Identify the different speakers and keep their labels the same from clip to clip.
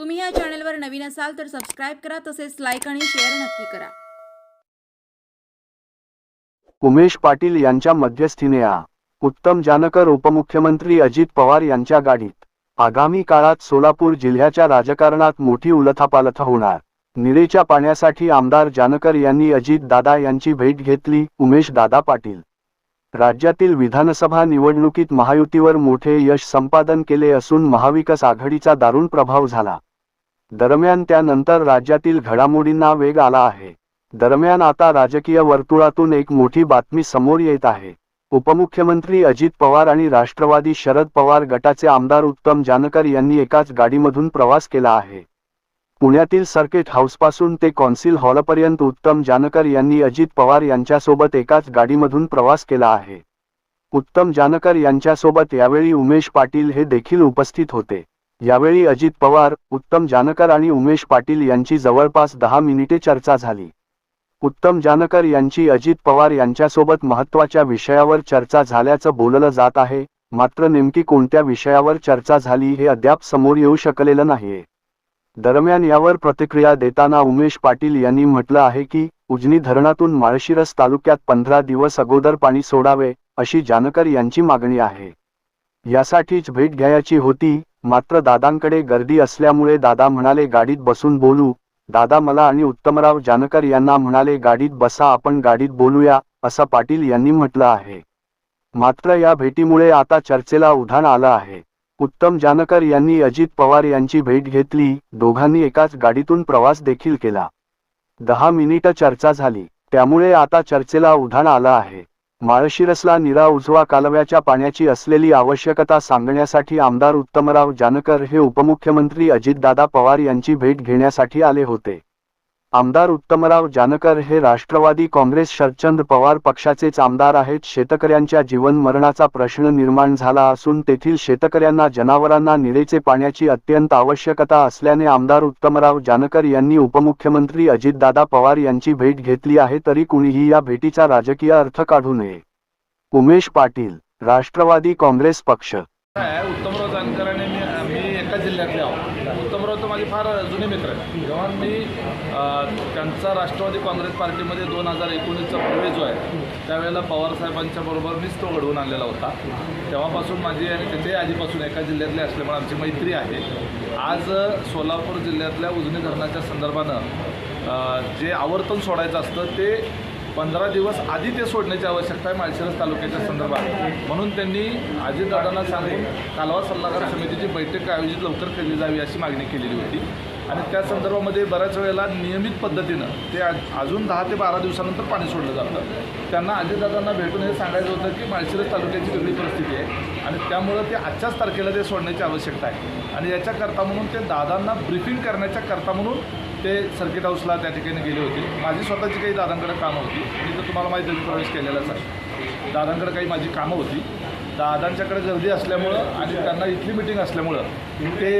Speaker 1: तुम्ही या चॅनलवर नवीन असाल तर सबस्क्राईब करा तसेच लाईक आणि शेअर नक्की करा.
Speaker 2: उमेश पाटील यांच्या मध्यस्थीने आ. उत्तम जानकर उपमुख्यमंत्री अजित पवार यांच्या गाडीत. आगामी काळात सोलापूर जिल्ह्याच्या राजकारणात मोठी उलथापालथ होणार. निरेच्या पाण्यासाठी आमदार जानकर यांनी अजित दादा यांची भेट घेतली उमेश दादा पाटील. राज्यातील विधानसभा निवडणुकीत महायुतीवर मोठे यश संपादन केले असून महाविकास आघाडीचा दारुण प्रभाव झाला. दरम्यान त्यानंतर राज्यातील घडामोडींना वेग आला आहे. दरम्यान आता राजकीय वर्तुळातून एक मोठी बातमी समोर येत आहे. उपमुख्यमंत्री अजित पवार आणि राष्ट्रवादी शरद पवार गटाचे आमदार उत्तम जानकर यांनी एकाच गाडीमधून प्रवास केला आहे. पुण्यातील सर्किट हाऊसपासून ते कॉन्सिल हॉलपर्यंत उत्तम जानकर यांनी अजित पवार यांच्यासोबत एकाच गाडीमधून प्रवास केला आहे. उत्तम जानकर यांच्यासोबत यावेळी उमेश पाटील हे देखील उपस्थित होते. यावेळी अजित पवार उत्तम जानकर आणि उमेश पाटील यांची जवळपास दहा मिनिटे चर्चा झाली. उत्तम जानकर यांची अजित पवार यांच्यासोबत महत्त्वाच्या विषयावर चर्चा झाल्याचं बोललं जात आहे. मात्र नेमकी कोणत्या विषयावर चर्चा झाली हे अद्याप समोर येऊ शकलेलं नाहीये. दरम्यान यावर प्रतिक्रिया देताना उमेश पाटील यांनी म्हटलं आहे की उजनी धरणातून माळशिरस तालुक्यात पंधरा दिवस अगोदर पाणी सोडावे अशी जानकर यांची मागणी आहे. यासाठीच भेट घ्यायची होती मात्र दादांकडे गर्दी असल्यामुळे दादा म्हणाले गाडीत बसून बोलू. दादा मला आणि उत्तमराव जानकर यांना म्हणाले गाडीत बसा आपण गाडीत बोलूया असं पाटील यांनी म्हटलं आहे. मात्र या भेटीमुळे आता चर्चेला उधाण आलं आहे. उत्तम जानकर यांनी अजित पवार यांची भेट घेतली दोघांनी एकाच गाडीतून प्रवास देखील केला. दहा मिनिटं चर्चा झाली त्यामुळे आता चर्चेला उधाण आलं आहे. माळशिरसला निरा उजवा कालव्याच्या पाण्याची असलेली आवश्यकता सांगण्यासाठी आमदार उत्तमराव जानकर हे उपमुख्यमंत्री अजितदादा पवार यांची भेट घेण्यासाठी आले होते. आमदार उत्तमराव जानकर हे राष्ट्रवादी काँग्रेस शरचंद पवार पक्षाचेच आमदार आहेत. शेतकऱ्यांच्या जीवन मरणाचा प्रश्न निर्माण झाला असून तेथील शेतकऱ्यांना जनावरांना निळेचे पाण्याची अत्यंत आवश्यकता असल्याने आमदार उत्तमराव जानकर यांनी उपमुख्यमंत्री अजितदादा पवार यांची भेट घेतली आहे. तरी कुणीही या भेटीचा राजकीय अर्थ काढू नये. उमेश पाटील राष्ट्रवादी काँग्रेस पक्ष.
Speaker 3: आहे आणि मी मी एका जिल्ह्यातले आहोत. उत्तमराव तर माझे फार जुने मित्र आहेत. जेव्हा मी त्यांचा राष्ट्रवादी काँग्रेस पार्टीमध्ये दोन हजार एकोणीसचा प्रवेश जो आहे त्यावेळेला पवारसाहेबांच्या बरोबर मीच तो घडवून आणलेला होता. तेव्हापासून माझी आणि त्याचे आधीपासून एका जिल्ह्यातले असल्यामुळे आमची मैत्री आहे. आज सोलापूर जिल्ह्यातल्या उजनी धरणाच्या संदर्भानं जे आवर्तन सोडायचं असतं ते पंधरा दिवस आधी ते सोडण्याची आवश्यकता आहे माळशिरस तालुक्याच्या संदर्भात. म्हणून त्यांनी अजितदादांना सांगून कालवा सल्लागार समितीची बैठक आयोजित लवकर केली जावी अशी मागणी केलेली होती. आणि त्या संदर्भामध्ये बऱ्याच वेळेला नियमित पद्धतीनं ते आज- अजून दहा ते बारा दिवसानंतर पाणी सोडलं जातं. त्यांना अजितदादांना भेटून हे सांगायचं होतं की माळशिरस तालुक्याची वेगळी परिस्थिती आहे आणि त्यामुळं ते आजच्याच तारखेला ते सोडण्याची आवश्यकता आहे. आणि याच्याकरता म्हणून ते दादांना ब्रिफिंग करण्याच्या करता म्हणून ते सर्किट हाऊसला त्या ठिकाणी गेले होते. माझी स्वतःची काही दादांकडे कामं होती. मी तर तुम्हाला माहिती आहे मी प्रवेश केलेलाच आहे. दादांकडे काही माझी कामं होती. दादांच्याकडे गर्दी असल्यामुळं आणि त्यांना इथली मिटिंग असल्यामुळं ते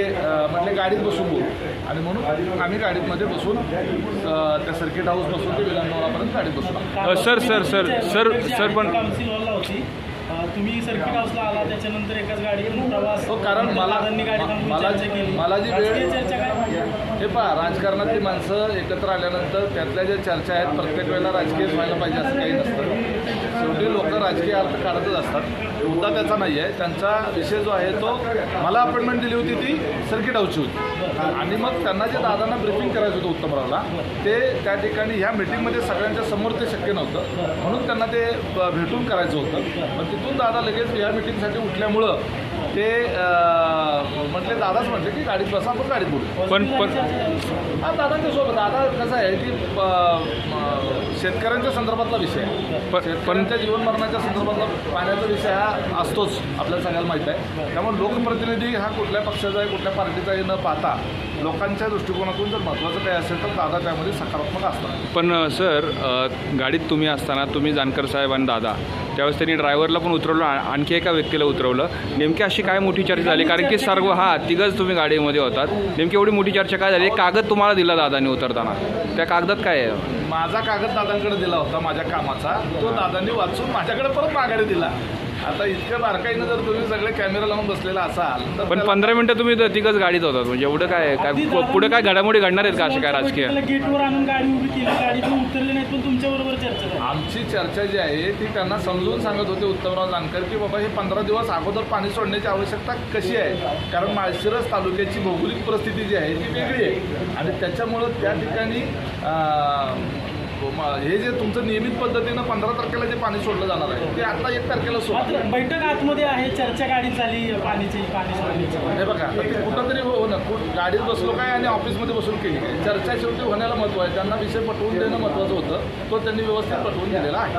Speaker 3: म्हटले गाडीत बसून बोलू. आणि म्हणून आम्ही गाडीमध्ये बसून त्या सर्किट हाऊस बसून ते विधानभवनापर्यंत गाडीत बसून
Speaker 4: sir sir sir sir sir पण
Speaker 5: काउन्सिल हॉलला होती अ, तुम्ही सर्किट हाऊसला आला त्याच्यानंतर एकाच गाडीतून प्रवास
Speaker 3: हो कारण मला मला जी वेळ? हे पहा राजकारणातली माणसं एकत्र आल्यानंतर त्यातल्या ज्या चर्चा आहेत प्रत्येक वेळेला राजकीय व्हायला पाहिजे असं काही नसतं. शेवटी लोक राजकीय अर्थ काढतच असतात. मुद्दा त्याचा नाही आहे त्यांचा विषय जो आहे तो मला अपॉइंटमेंट दिली होती ती सर्किट हाऊसची होती. आणि मग त्यांना जे दादांना ब्रिफिंग करायचं होतं उत्तमरावला ते त्या ठिकाणी ह्या मिटिंगमध्ये सगळ्यांच्या समोर ते शक्य नव्हतं. म्हणून त्यांना ते भेटून करायचं होतं. पण तिथून दादा लगेच या मिटिंगसाठी उठल्यामुळं ते दादाच म्हटले की गाडीत बसा आपण गाडीत बोलू.
Speaker 4: पण पण
Speaker 3: हा दादांच्या सोबत. दादा कसं आहे की प- शेतकऱ्यांच्या संदर्भातला विषय आहे.
Speaker 4: पण-
Speaker 3: शेतकऱ्यांच्या जीवन मरणाच्या संदर्भातला पाण्याचा विषय हा असतोच आपल्याला सगळ्याला माहीत आहे. त्यामुळे लोकप्रतिनिधी हा कुठल्या पक्षाचा आहे कुठल्या पार्टीचा आहे न पाहता लोकांच्या दृष्टिकोनातून जर महत्त्वाचं काही असेल तर दादा त्यामध्ये सकारात्मक असतात.
Speaker 4: पण अ, सर अ, गाडीत तुम्ही असताना तुम्ही जानकर साहेब आणि दादा त्यावेळेस त्यांनी ड्रायव्हरला पण उतरवलं. आणखी एका व्यक्तीला उतरवलं. नेमकी अशी काय मोठी चर्चा झाली? कारण की सर्व हा तिघंच तुम्ही गाडीमध्ये होतात. नेमकी एवढी मोठी चर्चा काय झाली? कागद तुम्हाला दिला दादाने उतरताना. त्या कागदात काय आहे?
Speaker 3: माझा कागद दादांकडे दिला होता माझ्या कामाचा. तो दादांनी वाचून माझ्याकडे परत माघारी दिला. आता इतक्या बारकाईनं जर तुम्ही सगळे कॅमेरा लावून बसलेला असाल तर
Speaker 4: पण
Speaker 3: त्याला-
Speaker 4: पंधरा मिनिटं तुम्ही तिघच गाडीत होतात म्हणजे एवढं काय काय पुढे काय घडामोडी घडणार आहेत का असे काय राजकीय?
Speaker 5: गेटवर आणून गाडी उभी केली गाडीतून उतरले नाहीत पण तुमच्या बरोबर चर्चा झाली.
Speaker 3: आमची चर्चा जी आहे ती त्यांना समजून सांगत होते उत्तमराव जानकर की बाबा हे पंधरा दिवस अगोदर पाणी सोडण्याची आवश्यकता कशी आहे? कारण माळशिरस तालुक्याची भौगोलिक परिस्थिती जी आहे ती वेगळी आहे. आणि त्याच्यामुळं त्या ठिकाणी अं, हे जे तुमचं नियमित पद्धतीनं पंधरा तारखेला जे पाणी सोडलं जाणार आहे ते आता एक तारखेला सोडा.
Speaker 5: मात्र बैठक आतमध्ये आहे चर्चा गाडीत झाली पाणीची पाणी सोडण्याची.
Speaker 3: हे बघा ते कुठंतरी हो ना कुठ- गाडीत बसलो काय आणि ऑफिसमध्ये बसून केली काय? चर्चा शेवटी होण्याला महत्त्व आहे. त्यांना विषय पटवून देणं महत्त्वाचं होतं. तो त्यांनी व्यवस्थित पटवून दिलेला आहे.